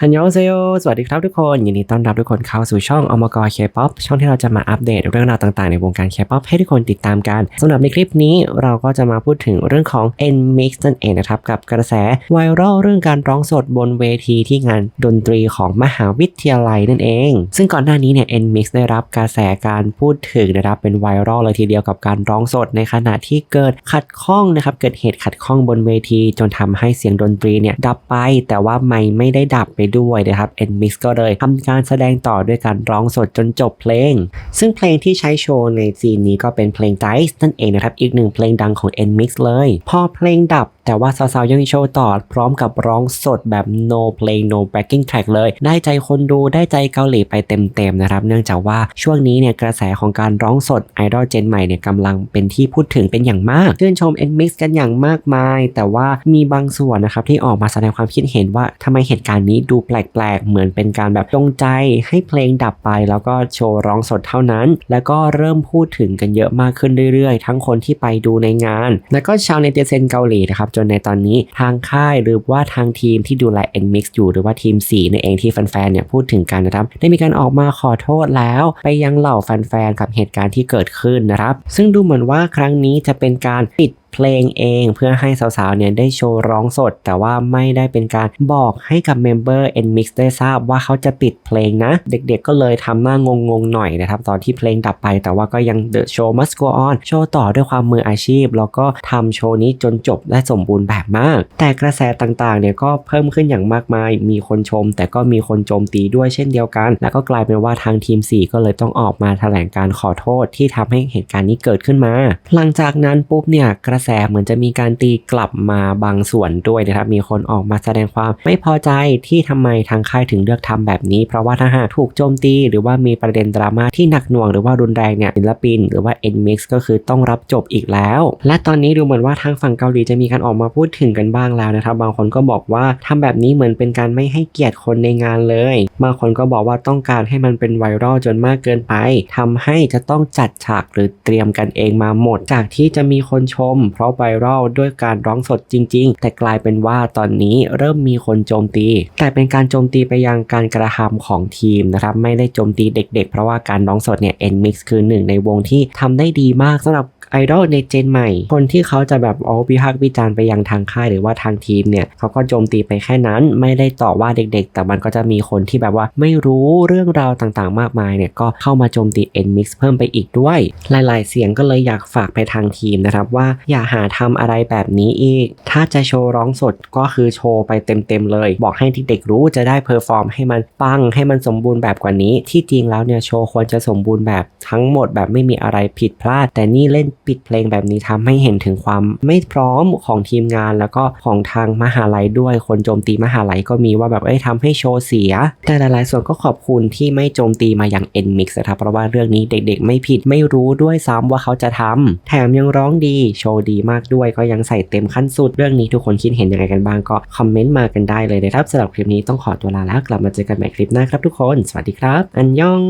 ฮันยองเซโยสวัสดีครับทุกคน ยินดีต้อนรับทุกคนเข้าสู่ช่องอมกรเคป๊อปช่องที่เราจะมาอัปเดตเรื่องราวต่างๆในวงการเคป๊อปให้ทุกคนติดตามกันสำหรับในคลิปนี้เราก็จะมาพูดถึงเรื่องของ N-Mix นั่นเองนะครับ กับกระแสไวรัลเรื่องการร้องสดบนเวทีที่งานดนตรีของมหาวิทยาลัยนั่นเอง ซึ่งก่อนหน้านี้เนี่ย N-Mix ได้รับกระแสการพูดถึงนะครับเป็นไวรัลเลยทีเดียวกับการร้องสดในขณะที่เกิดขัดข้องนะครับเกิดเหตุขัดข้องบนเวที จนทำให้เสียงดนตรีเนี่ยดับไป แต่ว่าไม่ไม่ได้ดับไปด้วยนะครับ N-Mix ก็เลยทำการแสดงต่อด้วยการร้องสดจนจบเพลง ซึ่งเพลงที่ใช้โชว์ในซีนนี้ก็เป็นเพลง Dice นั่นเองนะครับ อีกหนึ่งเพลงดังของ N-Mix เลย พอเพลงดับ แต่ว่าสาวๆยังโชว์ต่อพร้อมกับร้องสดแบบ no เพลง no backing track เลย ได้ใจคนดูได้ใจเกาหลีไปเต็มๆนะครับ เนื่องจากว่าช่วงนี้เนี่ยกระแสของการร้องสดไอดอลเจนใหม่เนี่ยกำลังเป็นที่พูดถึงเป็นอย่างมากชื่นชม N-Mix กันอย่างมากมาย แต่ว่ามีบางส่วนนะครับที่ออกมาแสดงความคิดเห็นว่าทำไมเหตุการณ์นี้ดูแปลกๆ เหมือนเป็นการแบบจงใจให้เพลงดับไป แล้วก็โชว์ร้องสดเท่านั้น แล้วก็เริ่มพูดถึงกันเยอะมากขึ้นเรื่อยๆ ทั้งคนที่ไปดูในงาน แล้วก็ชาวเนติเซนเกาหลีนะครับจนในตอนนี้ทางค่ายหรือว่าทางทีมที่ดูแล N-Mix อยู่หรือว่าทีม4นั่นเองที่แฟนๆเนี่ยพูดถึงกันนะครับได้มีการออกมาขอโทษแล้ว ไปยังเหล่าแฟนๆกับเหตุการณ์ที่เกิดขึ้นนะครับ ซึ่งดูเหมือนว่าครั้งนี้จะเป็นการปิด เพลงเอง เพื่อให้สาวๆเนี่ยได้โชว์ร้องสด แต่ว่าไม่ได้เป็นการบอกให้กับเมมเบอร์ N-Mix ได้ทราบว่าเขาจะปิดเพลงนะ เด็กๆก็เลยทำหน้างงๆหน่อยนะครับ ตอนที่เพลงดับไปแต่ว่าก็ยัง The Show Must Go On โชว์ต่อด้วยความมืออาชีพ แล้วก็ทำโชว์นี้จนจบและสมบูรณ์แบบมาก แต่กระแสต่างๆเนี่ยก็เพิ่มขึ้นอย่างมากมาย มีคนชม แต่ก็มีคนโจมตีด้วยเช่นเดียวกัน แล้วก็กลายเป็นว่าทางทีม 4 ก็เลยต้องออกมาแถลงการขอโทษที่ทำให้เหตุการณ์นี้เกิดขึ้นมา หลังจากนั้นปุ๊บเนี่ยกระแสเหมือนจะมีการตีกลับมาบางส่วนด้วยนะครับมีคนออกมาแสดงความไม่พอใจที่ทำไมทางค่ายถึงเลือกทำแบบนี้ เพราะว่าถ้าหากถูกโจมตี หรือว่ามีประเด็นดราม่าที่หนักหน่วงหรือว่ารุนแรงเนี่ยศิลปิน หรือว่า N-Mix ก็คือต้องรับจบอีกแล้ว และตอนนี้ดูเหมือนว่าทางฝั่งเกาหลีจะมีการออกมาพูดถึงกันบ้างแล้วนะครับ บางคนก็บอกว่าทำแบบนี้เหมือนเป็นการไม่ให้เกียรติคนในงานเลย บางคนก็บอกว่าต้องการให้มันเป็นไวรัลจนมากเกินไปทำให้จะต้องจัดฉากหรือเตรียมกันเองมาหมด จากที่จะมีคนชมเพราะไวรัลด้วยการร้องสดจริง ๆ แต่กลายเป็นว่าตอนนี้เริ่มมีคนโจมตี แต่เป็นการโจมตีไปยังการกระทำของทีมนะครับไม่ได้โจมตีเด็ก ๆ เพราะว่าการร้องสดเนี่ย N-Mix คือหนึ่งในวงที่ทำได้ดีมากสำหรับไอดอลในเจนใหม่ คนที่เขาจะแบบเอาวิพากษ์วิจารณ์ไปยังทางค่ายหรือว่าทางทีมเนี่ยเขาก็โจมตีไปแค่นั้น ไม่ได้ต่อว่าเด็กๆ แต่มันก็จะมีคนที่แบบว่าไม่รู้เรื่องราวต่างๆ มากมายเนี่ยก็เข้ามาโจมตี N-Mix เพิ่มไปอีกด้วย หลายๆ เสียงก็เลยอยากฝากไปทางทีมนะครับว่าอย่าหาทำอะไรแบบนี้อีก ถ้าจะโชว์ร้องสดก็คือโชว์ไปเต็มๆเลย บอกให้เด็กๆรู้จะได้เพอร์ฟอร์มให้มันปังให้มันสมบูรณ์แบบกว่านี้ ที่จริงแล้วเนี่ยโชว์ควรจะสมบูรณ์แบบทั้งหมดแบบไม่มีอะไรผิดพลาด แต่นี่เล่นปิดเพลงแบบนี้ทำให้เห็นถึงความไม่พร้อมของทีมงานแล้วก็ของทางมหาลัยด้วยคนโจมตีมหาลัยก็มีว่าแบบเอ้ยทำให้โชว์เสีย แต่หลายๆส่วนก็ขอบคุณที่ไม่โจมตีมาอย่าง N-Mix นะครับเพราะว่าเรื่องนี้เด็กๆ ไม่ผิดไม่รู้ด้วยซ้ำว่าเขาจะทำแถมยังร้องดีโชว์ดีมากด้วยก็ยังใส่เต็มขั้นสุด เรื่องนี้ทุกคนคิดเห็นยังไงกันบ้างก็คอมเมนต์มากันได้เลยนะครับสำหรับคลิปนี้ต้องขอตัวลาแล้วกลับมาเจอกันใหม่คลิปหน้าครับทุกคน สวัสดีครับ อันยอง